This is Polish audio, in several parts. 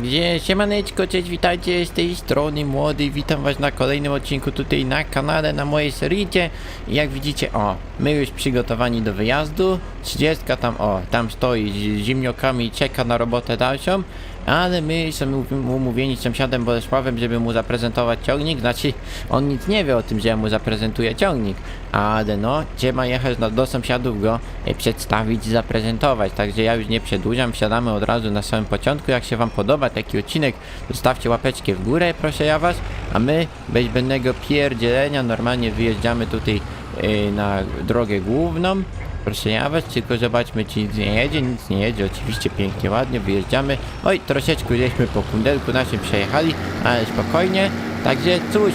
Także siemaneczko, cześć, witajcie z tej strony młody, witam was na kolejnym odcinku tutaj na kanale, na mojej sericie. I jak widzicie, o, my już przygotowani do wyjazdu. 30 tam, o, tam stoi z zimniokami czeka na robotę dalszą ale my um- umówieni z sąsiadem Bolesławem, żeby mu zaprezentować ciągnik. Znaczy, on nic nie wie o tym, że ja mu zaprezentuję ciągnik. Ale no, trzeba jechać no, do sąsiadów go e, przedstawić i zaprezentować. Także ja już nie przedłużam, wsiadamy od razu na samym początku. Jak się wam podoba taki odcinek, zostawcie łapeczkę w górę, proszę ja was. A my, bez zbędnego pierdzielenia, normalnie wyjeżdżamy tutaj e, na drogę główną. Proszę ja was, tylko zobaczmy czy nic nie jedzie, nic nie jedzie, oczywiście pięknie, ładnie, wyjeżdżamy. Oj, troszeczkę żeśmy po kundelku naszym przejechali, ale spokojnie. Także cóż,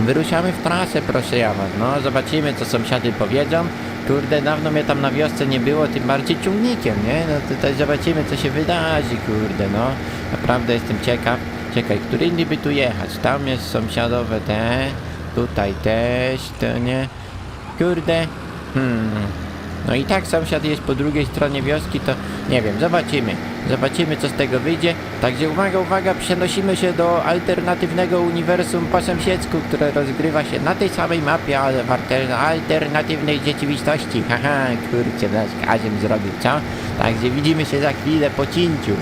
wyruszamy w trasę, proszę ja was, no zobaczymy co sąsiady powiedzą. Kurde, dawno mnie tam na wiosce nie było, tym bardziej ciągnikiem, nie? No tutaj zobaczymy co się wydarzy, kurde, no. Naprawdę jestem ciekaw. Czekaj, którędy by tu jechać? Tam jest sąsiadowe te, tutaj też, to nie. Kurde, Hmm. No i tak sąsiad jest po drugiej stronie wioski, to nie wiem, zobaczymy. Zobaczymy co z tego wyjdzie. Także uwaga, uwaga, przenosimy się do alternatywnego uniwersum po sąsiedzku, które rozgrywa się na tej samej mapie, ale w alter- alternatywnej rzeczywistości. Haha, kurczę, nasz Kazim zrobił, co? Także widzimy się za chwilę po cięciu.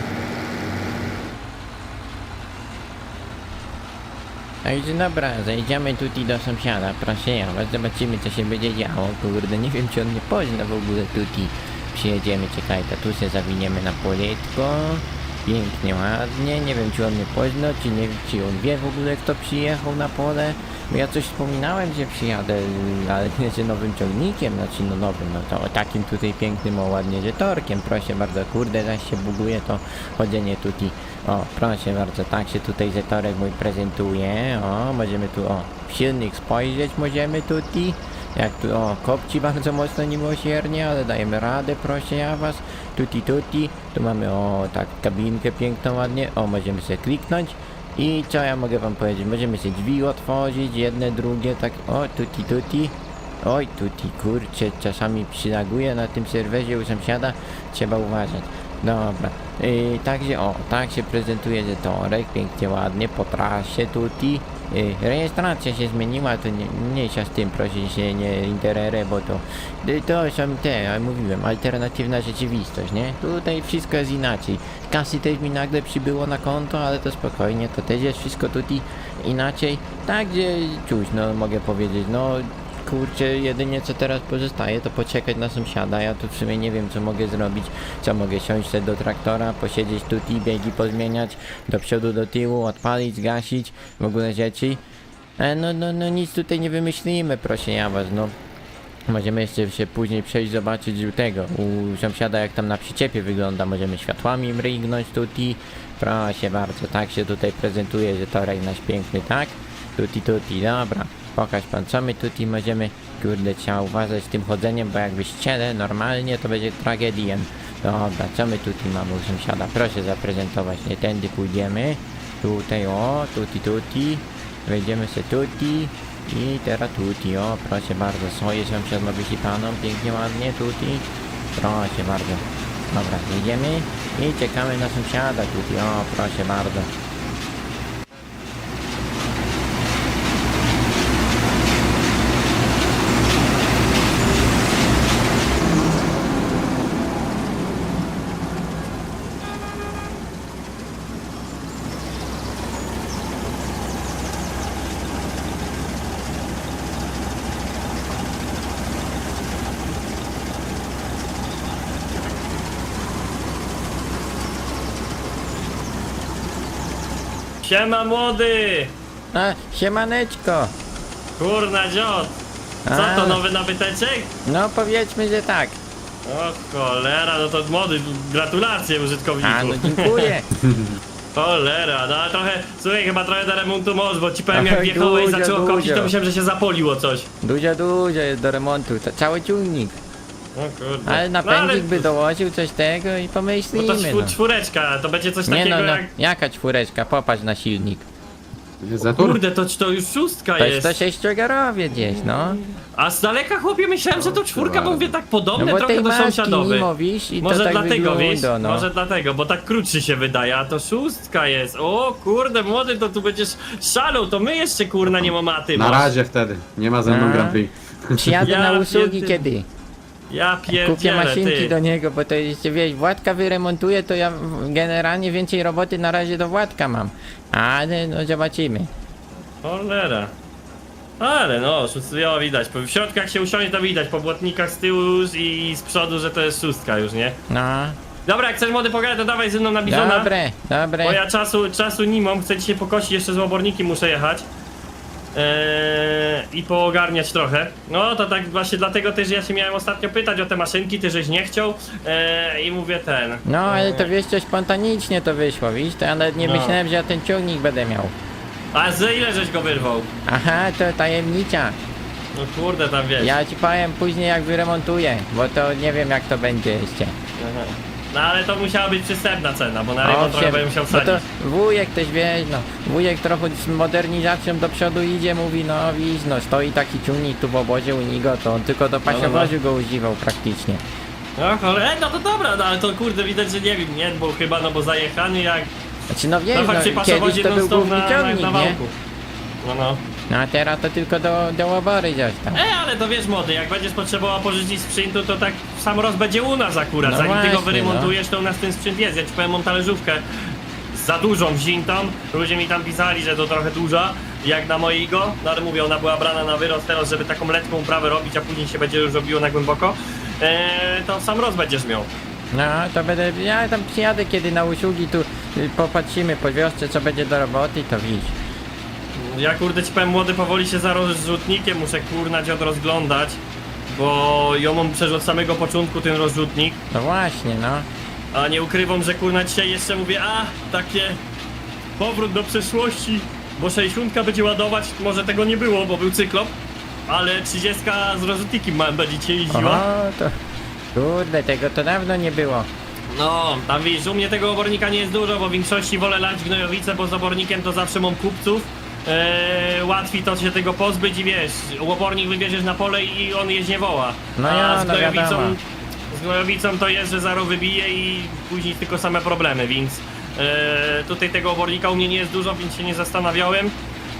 Także dobra, zejdziemy tutaj do sąsiada, proszę ja was, zobaczymy co się będzie działo, kurde, nie wiem czy on nie pozna w ogóle tutaj. Przyjedziemy, czekajcie, tu się zawiniemy na poletko, pięknie, ładnie, nie wiem czy on mnie pozna, czy nie czy on wie w ogóle kto przyjechał na pole, ja coś wspominałem, że przyjadę, ale nie że nowym ciągnikiem, znaczy no nowym, no to takim tutaj pięknym, o ładnie, że torkiem, proszę bardzo, kurde, zaś się buguje to chodzenie tutaj. O, proszę bardzo, tak się tutaj zetorek mój prezentuje. O, możemy tu, o, silnik spojrzeć możemy tutaj. Jak tu, o, kopci bardzo mocno niemiłosiernie, ale dajemy radę, proszę ja was. Tuti, tuti. Tu mamy, o, tak, kabinkę piękną, ładnie. O, możemy sobie kliknąć. I co ja mogę wam powiedzieć? Możemy sobie drzwi otworzyć, jedne, drugie, tak, o, tuti, tuti. Oj, tuti, kurczę, czasami przylaguje na tym serwerze u sąsiada, trzeba uważać. Dobra, yy, także o, tak się prezentuje zetorek, pięknie, ładnie, po trasie tuti. Rejestracja się zmieniła, to nie, mniejsza z tym, proszę się nie interere, bo to, yy, to są te, jak mówiłem, alternatywna rzeczywistość, nie? Tutaj wszystko jest inaczej. Kasy też mi nagle przybyło na konto, ale to spokojnie, to też jest wszystko tutaj inaczej. Także, cóż, no mogę powiedzieć, no kurczę, jedynie co teraz pozostaje to poczekać na sąsiada. Ja tu w sumie nie wiem co mogę zrobić. Co mogę siąść sobie do traktora, posiedzieć tutaj, biegi pozmieniać, do przodu, do tyłu, odpalić, zgasić, w ogóle rzeczy. E, no, no, no nic tutaj nie wymyślimy, proszę ja was, no. Możemy jeszcze się później przejść zobaczyć tego, u sąsiada jak tam na przyczepie wygląda, możemy światłami mrygnąć tutaj. Proszę bardzo, tak się tutaj prezentuje, że torek nasz piękny, tak? Tuti tuti, dobra. Pokaż pan, co my tutaj możemy... Kurde, trzeba uważać z tym chodzeniem, bo jak wyścielę normalnie, to będzie tragedią. Dobra, co my tutaj mamy u sąsiada? Proszę zaprezentować, nie tędy pójdziemy. Tutaj, o, tuti tuti. Wejdziemy se tuti. I teraz tuti, o, proszę bardzo, swoje sąsiad ma wysypaną, pięknie, ładnie, tuti. Proszę bardzo. Dobra, jedziemy i czekamy na sąsiada tuti, o, proszę bardzo. Siema młody! A, siemaneczko. Kurna dziot! Co A. to nowy nabyteczek? No powiedzmy, że tak. O cholera, no to młody, gratulacje użytkowniku. A, no dziękuję. Cholera, no ale trochę, słuchaj, chyba trochę do remontu most, bo ci powiem jak Oj, wjechałeś i dużo, zaczęło dużo. to myślałem, że się zapoliło coś. Dużo, dużo jest do remontu. To cały ciągnik. Kurde. Ale no, napędzik by dołożył coś tego i Bo pomyślimy. to czwór, No. czwóreczka, to będzie coś Nie takiego no, no, jak... jaka czwóreczka, popatrz na silnik. Zator? Kurde, to, to już szóstka To jest jest. to sześciogorowie gdzieś, no. A z daleka chłopie myślałem, że to czwórka, bo mówię tak No podobne bo trochę tej do maski i Może to tak dlatego, wiesz? wygląda, no. Może dlatego, bo tak krótszy się wydaje, a to szóstka jest. O kurde, młody, to tu będziesz szalał, to my jeszcze kurna nie mamy, Na razie wtedy. Nie ma ze mną A. Grand Prix. Przyjadę Ja na usługi kiedy? Ja Kupię pierdzielę, maszynki ty. do niego, bo to jeszcze wiesz, Władka wyremontuje, to ja generalnie więcej roboty na razie do Władka mam. Ale no zobaczymy. Cholera. Ale no, szóstka widać. Po- W środku jak się usiądzie, to widać. Po błotnikach z tyłu już i z przodu, że to jest szóstka już, nie? No, Dobra, jak chcesz młody pogadać, to dawaj ze mną na bizona. dobre, dobre. Bo ja czasu, czasu nie mam, chcę dzisiaj pokosić, jeszcze z łaborniki muszę jechać. Eee, I poogarniać trochę. No to tak właśnie dlatego też ja się miałem ostatnio pytać o te maszynki, ty żeś nie chciał. Eee, I mówię ten. No, ale to wiesz, co spontanicznie to wyszło, widzisz? To ja nawet nie No. myślałem, że ja ten ciągnik będę miał. A za ile żeś go wyrwał? Aha, to tajemnica. No kurde tam wiesz. Ja ci powiem później jak wyremontuję, bo to nie wiem jak to będzie jeszcze. Aha. No ale to musiała być przystępna cena, bo na rybo trochę będę musiał no to wujek też wiesz, no, wujek trochę z modernizacją do przodu idzie, mówi, no widzisz, no stoi taki ciągnik tu w obozie u niego, to on tylko do no, no. pasiowozu go używał praktycznie. No ale no to dobra, no ale to kurde widać, że nie wiem, nie, bo chyba no bo zajechany jak. Znaczy no wiesz, No no, przy kiedyś to non był stop główny na, na, ciągnik, na nie? wałku. No no. No a teraz to tylko do, do gdzieś tam. E, ale to wiesz młody, jak będziesz potrzebował pożyczyć sprzętu, to tak sam roz będzie u nas akurat. No Zanim ty go właśnie, wyremontujesz, to u nas ten sprzęt jest. Ja ci powiem, mam talerzówkę za dużą wziętą. Ludzie mi tam pisali, że to trochę duża, jak na mojego. No ale mówię, ona była brana na wyrost teraz, żeby taką letką uprawę robić, a później się będzie już robiło na głęboko. E, to sam roz będziesz miał. No to będę, ja tam przyjadę kiedy na usługi, tu y, popatrzymy po wiosce co będzie do roboty, to widz. Ja kurde ci powiem, młody powoli się za rozrzutnikiem muszę kurnać odrozglądać. Bo ją mam przecież od samego początku ten rozrzutnik. No właśnie, no. A nie ukrywam, że kurna dzisiaj jeszcze mówię, a takie powrót do przeszłości, bo 60 będzie ładować, może tego nie było, bo był cyklop, ale 30 z rozrzutnikiem małym będzie O, jeździła. to kurde, tego to dawno nie było. No, tam widzisz, u mnie tego obornika nie jest dużo, bo w większości wolę lać w gnojowice, bo z obornikiem to zawsze mam kupców. Eee, łatwiej to się tego pozbyć i wiesz, obornik wybierzesz na pole i on jeźdź nie woła. No A ja, z no gnojowicą, wiadomo. z gnojowicą to jest, że zaro wybije i później tylko same problemy, więc eee, tutaj tego obornika u mnie nie jest dużo, więc się nie zastanawiałem.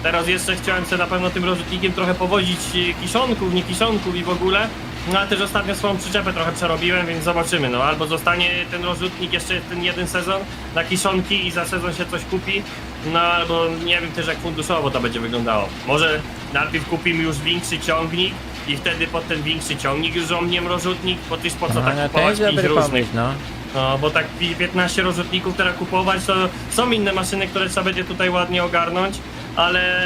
Teraz jeszcze chciałem sobie na pewno tym rozrzutnikiem trochę powozić e, kiszonków, nie kiszonków i w ogóle. No ale też ostatnio swoją przyczepę trochę przerobiłem, więc zobaczymy. No albo zostanie ten rozrzutnik jeszcze ten jeden sezon na kiszonki i za sezon się coś kupi. No albo nie wiem też jak funduszowo to będzie wyglądało. Może najpierw kupimy już większy ciągnik i wtedy pod ten większy ciągnik już żomniem rozrzutnik, bo też po co No, tak no kupować pięć różnych. pomysł, no. No, bo tak pi- 15 rozrzutników teraz kupować, to są inne maszyny, które trzeba będzie tutaj ładnie ogarnąć, ale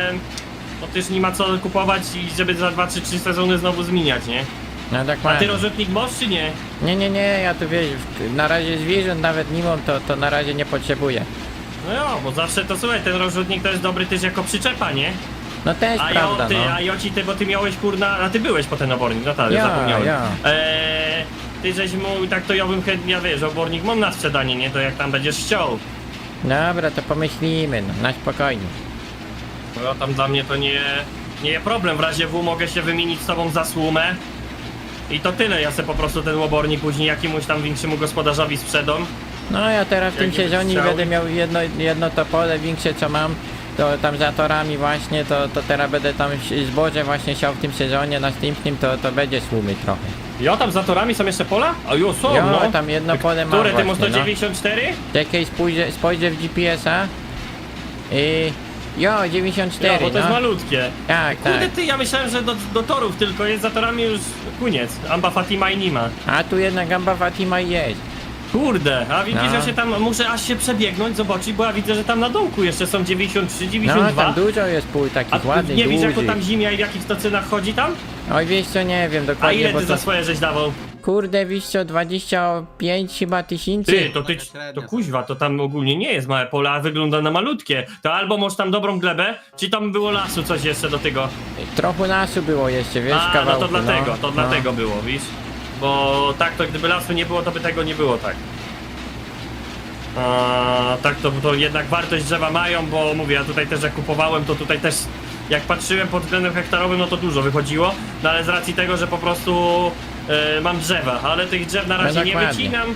no też nie ma co kupować i żeby za 2 czy 3 sezony znowu zmieniać, nie? No A ty rozrzutnik masz czy nie? Nie, nie, nie, ja tu wiesz, w- na razie zwierząt nawet nie mam, to, to na razie nie potrzebuję. No ja, bo zawsze to słuchaj, ten rozrzutnik to jest dobry też jako przyczepa, nie? No też A prawda, ja, ty, no. a Joci, ty, bo ty miałeś kurna, a ty byłeś po ten obornik, no tak, Ja, zapomniałem. ja. Eee, ty żeś mu, tak to ja bym chętnie, ja wiesz, obornik mam na sprzedanie, nie? To jak tam będziesz chciał. Dobra, to pomyślimy, no, na spokojnie. No tam dla mnie to nie, nie problem. W razie W mogę się wymienić z tobą za słumę. I to tyle. Ja sobie po prostu ten łobornik później jakiemuś tam większemu gospodarzowi sprzedam. No ja teraz w tym sezonie chciał. będę miał jedno, jedno to pole większe co mam, to tam za torami właśnie, to, to teraz będę tam zboże właśnie siał w tym sezonie następnym, to, to będzie słumy trochę. Jo, tam za torami są jeszcze pola? A jo, są, Jo, no. tam jedno pole mam Które, ty masz właśnie, no. 94? Czekaj, spojrzę, spojrzę w GPS-a. I... Jo, 94, Jo, bo to jest no. malutkie. Tak, Kurde tak. ty, ja myślałem, że do, do torów tylko jest, za torami już koniec. Amba Fatima i Nima. A tu jedna gamba Fatima jest. Kurde, a widzisz, No. ja się tam muszę aż się przebiegnąć, zobaczyć, bo ja widzę, że tam na dołku jeszcze są 93, No, 92. tam dużo jest pól a takich ładnych, nie wiesz, jak to dużych. tam zimia i w jakich to cenach chodzi tam? Oj, wiesz co, nie wiem A dokładnie, ile bo ty to... za swoje żeś dawał? Kurde, wiesz co, 25 chyba tysięcy. Ty, to ty, to kuźwa, to tam ogólnie nie jest małe pole, a wygląda na malutkie. To albo masz tam dobrą glebę, czy tam było lasu coś jeszcze do tego. Trochę nasu było jeszcze, wiesz, A, no kawałku, to dlatego, no, to no. dlatego było, wiesz? Bo tak, to gdyby lasu nie było, to by tego nie było tak. A, tak to, to jednak wartość drzewa mają, bo mówię, ja tutaj też jak kupowałem, to tutaj też jak patrzyłem pod względem hektarowym, no to dużo wychodziło, no ale z racji tego, że po prostu e, mam drzewa, ale tych drzew na razie nie dokładnie. wycinam.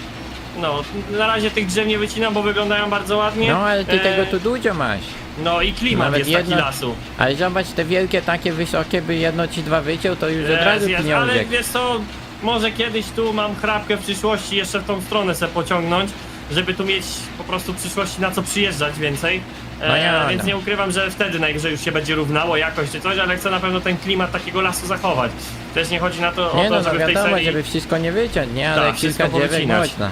No, na razie tych drzew nie wycinam, bo wyglądają bardzo ładnie. No ale ty E, tego tu dużo masz. No i klimat Nawet jest jedno- taki lasu. Ale zobacz, te wielkie, takie wysokie, by jedno ci dwa wyciął, to już od razu Jest, ale pieniążek. wiesz co, może kiedyś tu mam chrapkę w przyszłości jeszcze w tą stronę se pociągnąć, żeby tu mieć po prostu w przyszłości na co przyjeżdżać więcej. E, No ja, więc no. nie ukrywam, że wtedy najwyżej już się będzie równało jakoś czy coś, ale chcę na pewno ten klimat takiego lasu zachować. Też nie chodzi na to, Nie o to, no, no żeby w tej wiadomo, serii... żeby wszystko nie wyciąć, nie? Ale wszystko kilka powycinać. można.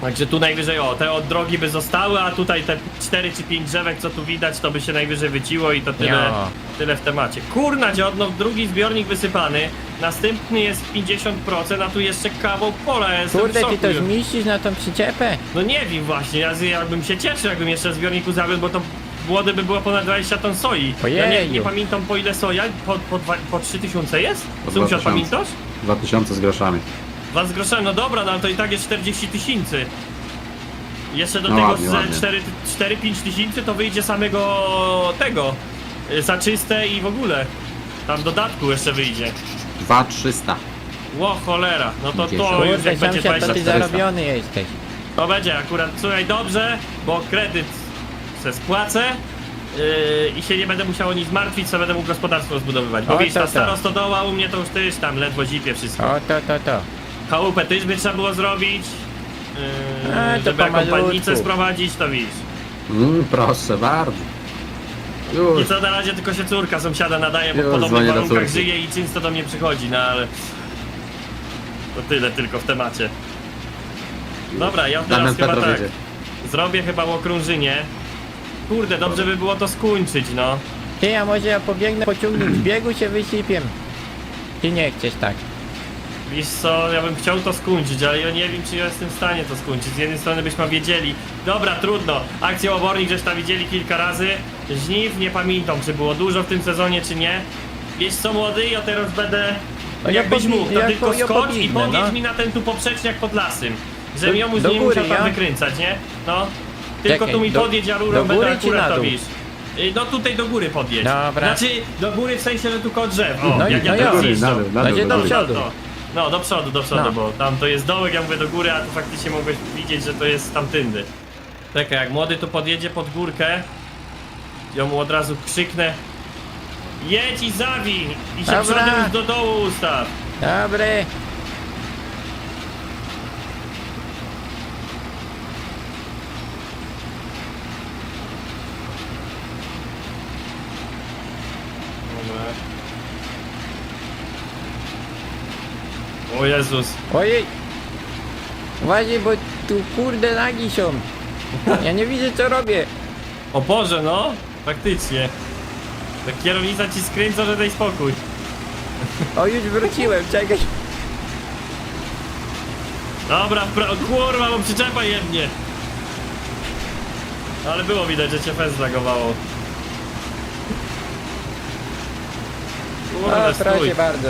Także tu najwyżej, o, te od drogi by zostały, a tutaj te 4 czy 5 drzewek, co tu widać, to by się najwyżej wyciło i to tyle, Jo. tyle w temacie. Kurna dziodno, drugi zbiornik wysypany, następny jest 50%, a tu jeszcze kawał pola jest. Kurde, w ty to zmieścisz na tą przyczepę? No nie wiem właśnie, ja z- jakbym się cieszył, jakbym jeszcze zbiorniku zawiódł, bo to młody by było ponad 20 ton soi. Ja nie, Ojeju. nie pamiętam po ile soja, po, po, dwa, po 3000 jest? Po Sąsiad 2000. pamiętasz? 2000 z groszami. Dwa z groszem, no dobra, no ale to i tak jest 40 tysięcy. Jeszcze do No tego ładnie, ze ładnie. 4-5 tysięcy to wyjdzie samego tego y, za czyste i w ogóle. Tam dodatku jeszcze wyjdzie. 2300. Ło cholera, no to to się. już Kurde, jak będzie sąsiad, to 20 ty 400. zarobiony jesteś. To będzie akurat, słuchaj, dobrze, bo kredyt se spłacę yy, i się nie będę musiał o nic martwić, co będę mógł gospodarstwo rozbudowywać. Bo O, wiesz, to ta tak. starostodoła u mnie to już tyś tam ledwo zipie wszystko. O, to, to, to. Chałupę też by trzeba było zrobić, yy, A, to żeby pomalutku. sprowadzić, to widzisz. Mm, proszę bardzo. I Już. co na razie tylko się córka sąsiada nadaje, bo w Już podobnych do warunkach córki. żyje i często do mnie przychodzi, no ale... To tyle tylko w temacie. Dobra, ja teraz Damian chyba Petro tak. wiedzie. Zrobię chyba okrążynie. Kurde, dobrze by było to skończyć, no. Ty, a może ja pobiegnę pociągnąć w biegu się wysypiem? Ty nie chcesz tak. Wiesz co, ja bym chciał to skończyć, ale ja nie wiem, czy ja jestem w stanie to skończyć. Z jednej strony byśmy wiedzieli, dobra, trudno, akcję obornik żeś tam widzieli kilka razy, żniw, nie pamiętam, czy było dużo w tym sezonie, czy nie. Wiesz co, młody, ja teraz będę, No ja jakbyś mógł, to ja tylko po- ja skocz i pobiegnę, podjedź no. mi na ten tu poprzeczniak pod lasem, Do- żebym ją już do góry, musiał tam ja? wykręcać, nie? No, tylko Czekaj, tu mi do- podjedź, do rurą będę góry czy akurat na to dół? wiesz. Y, No tutaj do góry podjedź. Dobra. Znaczy, do góry w sensie, że tu koło drzew, o, No i- jak no ja ja. tak Na zjeżdżam. dół, na Będzie dół, do na dół. przodu. No, no, do przodu, do przodu, No. bo tam to jest dołek, ja mówię do góry, a tu faktycznie mogłeś widzieć, że to jest tamtędy. Czekaj, jak młody tu podjedzie pod górkę, ja mu od razu krzyknę Jedź i zawij! I się Dobra. przodem do dołu ustaw! Dobry. O Jezus. Ojej. Uważaj, bo tu kurde nagi są. Ja nie widzę co robię. O Boże, no! Faktycznie. Ta kierownica ci skręca, że daj spokój. O, już wróciłem, czekaj. Dobra, pra- kurwa, bo przyczepa jednie. Ale było widać, że cię fez zagowało. O, Kurde, stój. proszę bardzo.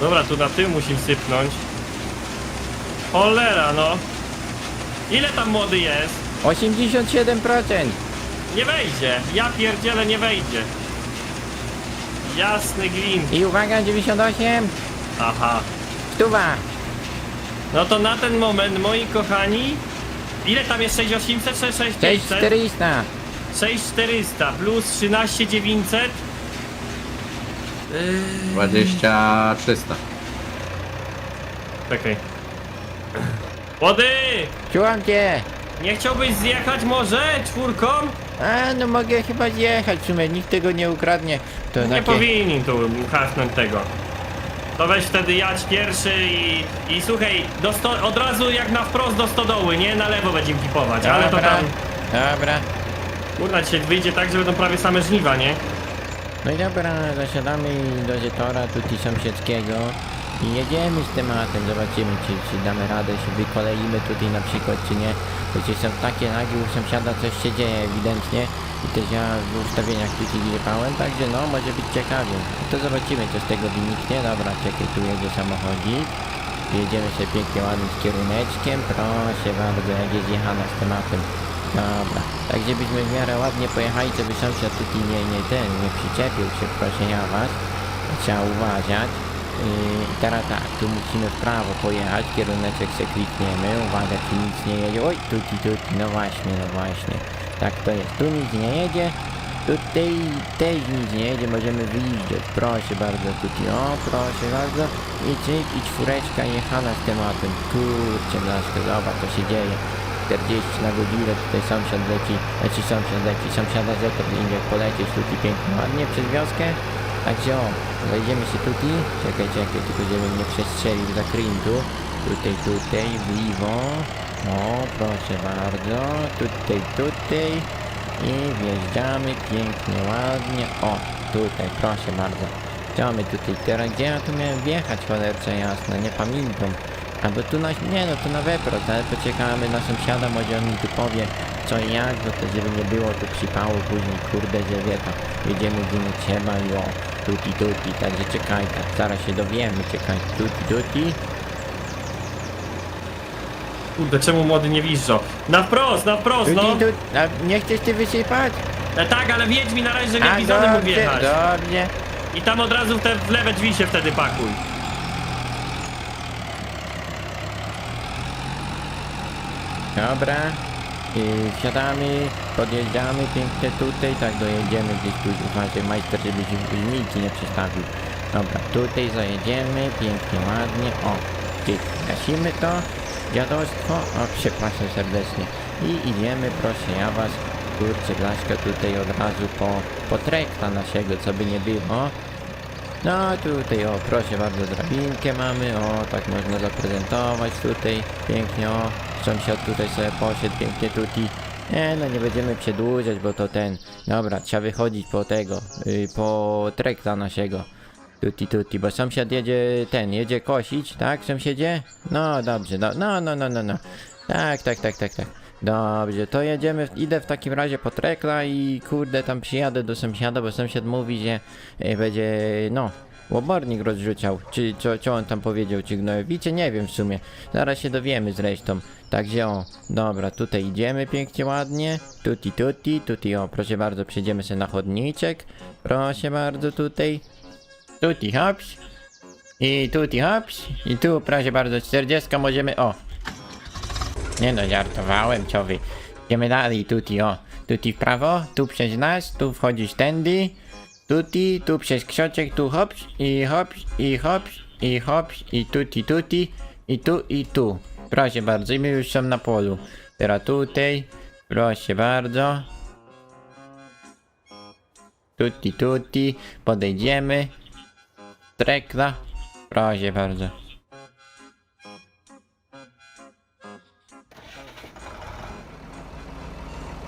Dobra, tu na tył musim sypnąć. Cholera, no. Ile tam młody jest? 87%. Nie wejdzie. Ja pierdzielę, nie wejdzie. Jasny glin. I uwaga, 98. Aha. Stuwa. No to na ten moment, moi kochani... Ile tam jest 6800 czy 6500? 6400. 6400 plus 13900 yy... 2300. Czekaj. Młody! Czułam cię. Nie chciałbyś zjechać może czwórką? A, no mogę chyba zjechać, w sumie nikt tego nie ukradnie. To Nie takie... powinien tu hasnąć tego. To weź wtedy jadź pierwszy i, i słuchaj, do sto, od razu jak na wprost do stodoły, nie? Na lewo będziemy kipować, ale to Dobra, tam... dobra. Kurna, dzisiaj wyjdzie tak, że będą prawie same żniwa, nie? No i dobra, zasiadamy do Zetora tutaj sąsiedzkiego i jedziemy z tematem, zobaczymy czy, czy damy radę, się wykoleimy tutaj na przykład czy nie. Przecież są takie nagi u sąsiada, coś się dzieje ewidentnie i też ja w ustawieniach tutaj wjechałem, także no może być ciekawie. No to zobaczymy co z tego wyniknie. Dobra, czekaj, tu jedzie samochodzik. Jedziemy sobie pięknie ładnym kieruneczkiem. Proszę bardzo, jak jest jechana z tematem. Dobra, tak żebyśmy w miarę ładnie pojechali, żeby sąsiad tutaj nie, nie ten, nie przyczepił się, proszę ja was. Trzeba uważać. Yy, I teraz tak, tu musimy w prawo pojechać, kieruneczek se klikniemy, uwaga, tu nic nie jedzie, oj, tuti, tuti, no właśnie, no właśnie, tak to jest, tu nic nie jedzie, tutaj też nic nie jedzie, możemy wyjeżdżać, proszę bardzo, tutaj, o, proszę bardzo, i cyk, i czwóreczka jechana z tematem, kurczę, blaszka, zobacz, co się dzieje, 40 na godzinę, tutaj sąsiad leci, znaczy sąsiad leci, sąsiada zetor inny polecieć tutaj pięknie, ładnie przez wioskę, Także o, wejdziemy się tutaj, czekaj, czekaj, tylko żebym nie przestrzelił zakrętu, tutaj, tutaj, w lewo, o, proszę bardzo, tutaj, tutaj. I wjeżdżamy pięknie, ładnie, o, tutaj, proszę bardzo. Co tutaj teraz, gdzie ja tu miałem wjechać, cholerce jasno, nie pamiętam. Albo tu na, nie no, to na wprost, ale poczekamy na sąsiada, może on mi tu powie co i jak, no to żeby nie było tu przypału później, kurde, że wie to, jedziemy gdzie nie trzeba i o, tuti tuti, także czekaj, tak, zaraz się dowiemy, czekaj, tuti tuti, Kurde, czemu młody nie wiżdżą? Na wprost, na wprost, no! tuti tuti, a nie chcesz ty wysypać? E, tak, ale wiedź mi na razie, że A, nie bizony mógł dobrze, wjechać. dobrze, I tam od razu w te w lewe drzwi się wtedy pakuj. Dobra, i wsiadamy, podjeżdżamy pięknie tutaj, tak dojedziemy gdzieś tu, uważaj majster, żeby ci żmijki nie przestawił. Dobra, tutaj zajedziemy, pięknie, ładnie, o, ty, gasimy to, dziadostwo, o, przepraszam serdecznie, i idziemy, proszę ja was, kurczę, Blaszka tutaj od razu po, po trekta naszego, co by nie było, no tutaj o, proszę bardzo, drabinkę mamy, o, tak można zaprezentować tutaj, pięknie, o, sąsiad tutaj sobie poszedł, pięknie tutaj. Nie no, nie będziemy przedłużać, bo to ten, dobra, trzeba wychodzić po tego, y, po trekta naszego. Tuti tuti, bo sąsiad jedzie, ten, jedzie kosić, tak sąsiedzie? No dobrze, no, no, no, no, no, no. Tak, tak, tak, tak, tak. Dobrze, to jedziemy, idę w takim razie po trekla i kurde tam przyjadę do sąsiada, bo sąsiad mówi, że e, będzie, no, łobornik rozrzucał, czy co, co on tam powiedział, czy gnojowicie, nie wiem w sumie, zaraz się dowiemy zresztą. Także o, dobra, tutaj idziemy pięknie, ładnie, tuti tuti, tuti, o, proszę bardzo, przejdziemy sobie na chodniczek, proszę bardzo tutaj, tuti hops, i tuti hops, i tu proszę bardzo, 40 możemy, o, nie no, żartowałem, co. Idziemy dalej, tuti, o. Tuti w prawo, tu przez nas, tu wchodzisz tędy. Tuti, tu przez krzoczek, tu hops, i hops, i hops, i hops, i tuti, tuti, i tu, i tu. Proszę bardzo, i my już są na polu. Teraz tutaj, proszę bardzo. Tuti, tuti, podejdziemy. Trekla, proszę bardzo.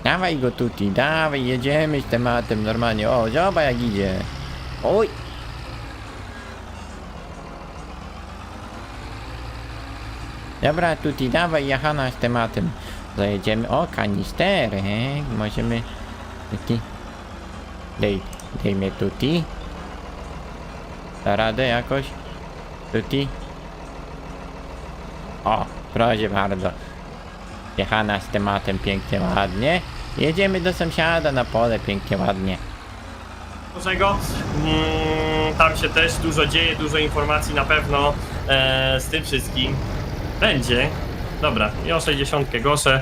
Dawaj go tuti, dawaj, jedziemy z tematem normalnie. O, zobacz jak idzie. Oj! Dobra, tuti, dawaj, jachana z tematem. Zajedziemy. O, kanisterek. Możemy... Tuti. Dej, dej mnie tuti. Da radę jakoś? Tuti. O, proszę bardzo. Jechana z tematem pięknie, ładnie. Jedziemy do sąsiada na pole pięknie, ładnie. Bożego. Mm, tam się też dużo dzieje, dużo informacji na pewno e, z tym wszystkim. Będzie. Dobra, i o 60 goszę.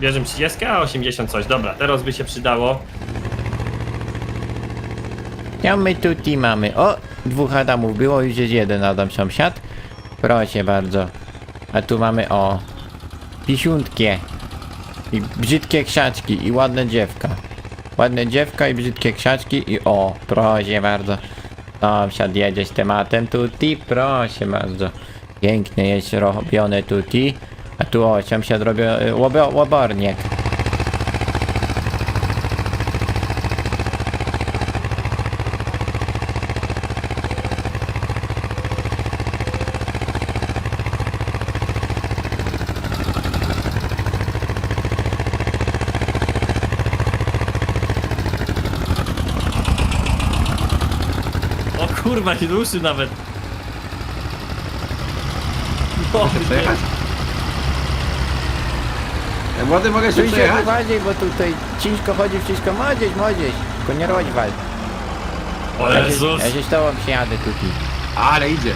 Bierzemy 30, a 80 coś. Dobra, teraz by się przydało. Ja my tutaj mamy. O, dwóch Adamów było, już jest jeden Adam sąsiad. Proszę bardzo. A tu mamy o. Pisiuntkie. I brzydkie krzaczki i ładne dziewka. Ładne dziewka i brzydkie krzaczki i o, proszę bardzo. Sąsiad jedzie z tematem tuti, proszę bardzo. Pięknie jest robione tuti. A tu o, sąsiad robi łobo, łoborniek. Dłuższy nawet. Mogę się przejechać? Ja młody, mogę się przejechać? uważaj, bo tutaj ciężko chodzi, wszystko młodzież, młodzież. Tylko nie rozwal. O Ja się, Jezus! ja się z tobą przyjadę tutaj. Ale idzie.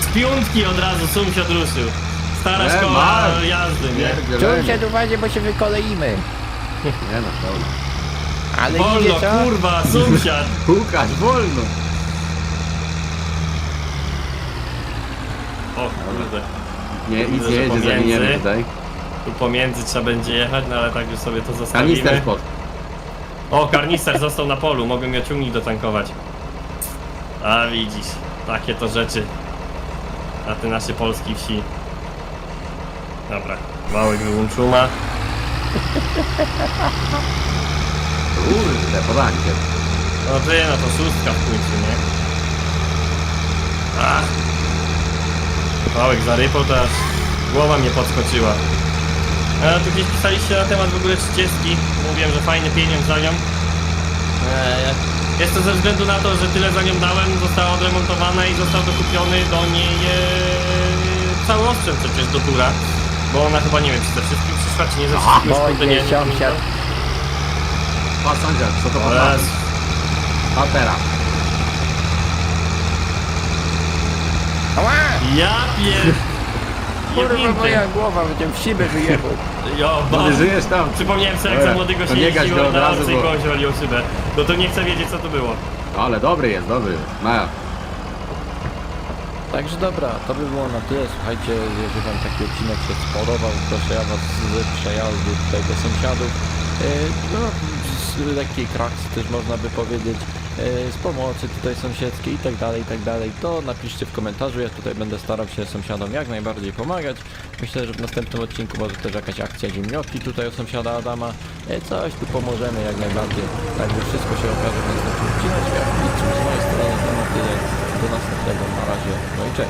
Z piątki od razu sąsiad ruszył. Stara E, szkoła jazdy, nie? Pierdzielenie. Tu się uważaj, bo się wykoleimy. Nie no, pełno. Ale Wolno, idzie co? kurwa, sąsiad! Pukać, wolno. O kurde. Nie, nic Widzę, nie że jedzie, pomiędzy. zawiniemy tutaj. Tu pomiędzy trzeba będzie jechać, no ale tak już sobie to Kanister zostawimy. spod. O, karnister został na polu, mogłem miał ciągnik dotankować. A widzisz, takie to rzeczy. Na te nasze polskie wsi. Dobra, Wałek wyłącz szuma. Kurde, podankie. No ty, no to szóstka w końcu, nie? Ach. Wałek zarypał, to aż głowa mnie podskoczyła. A tu gdzieś pisaliście na temat w ogóle 30. Mówiłem, że fajny pieniądz za nią. Eee, Jest to ze względu na to, że tyle za nią dałem, została odremontowana i został dokupiony do niej eee, cały osprzęt przecież do tura. Bo ona chyba nie wiem, czy ze wszystkim przyszła, czy nie ze wszystkim. Oj, kurde, nie, nie, nie sąsiad. Pa, sąsiad, co to Ale potrafi? A teraz. Ała! ja pier... Kurwa, Jebnięty. moja głowa, będę w szybę wyjechał. Jo, No żyjesz tam? Przypomniałem sobie jak Dobra, za młodego to się nie gaś jeździło od na razu, orce i bo- kogoś waliło szybę. No to nie chcę wiedzieć co to było. Ale dobry jest, dobry. Maja. Także dobra, to by było na tyle. Słuchajcie, jeżeli wam taki odcinek się spodobał, proszę ja was z przejazdu tutaj do sąsiadów. e, No, z lekkiej krakcji też można by powiedzieć, z pomocy tutaj sąsiedzkiej i tak dalej, i tak dalej, to napiszcie w komentarzu, ja tutaj będę starał się sąsiadom jak najbardziej pomagać. Myślę, że w następnym odcinku może też jakaś akcja ziemniotki tutaj u sąsiada Adama, E, coś tu pomożemy jak najbardziej, także wszystko się okaże w następnym odcinku, nic z mojej strony to na tyle, do następnego, na razie, no i cześć.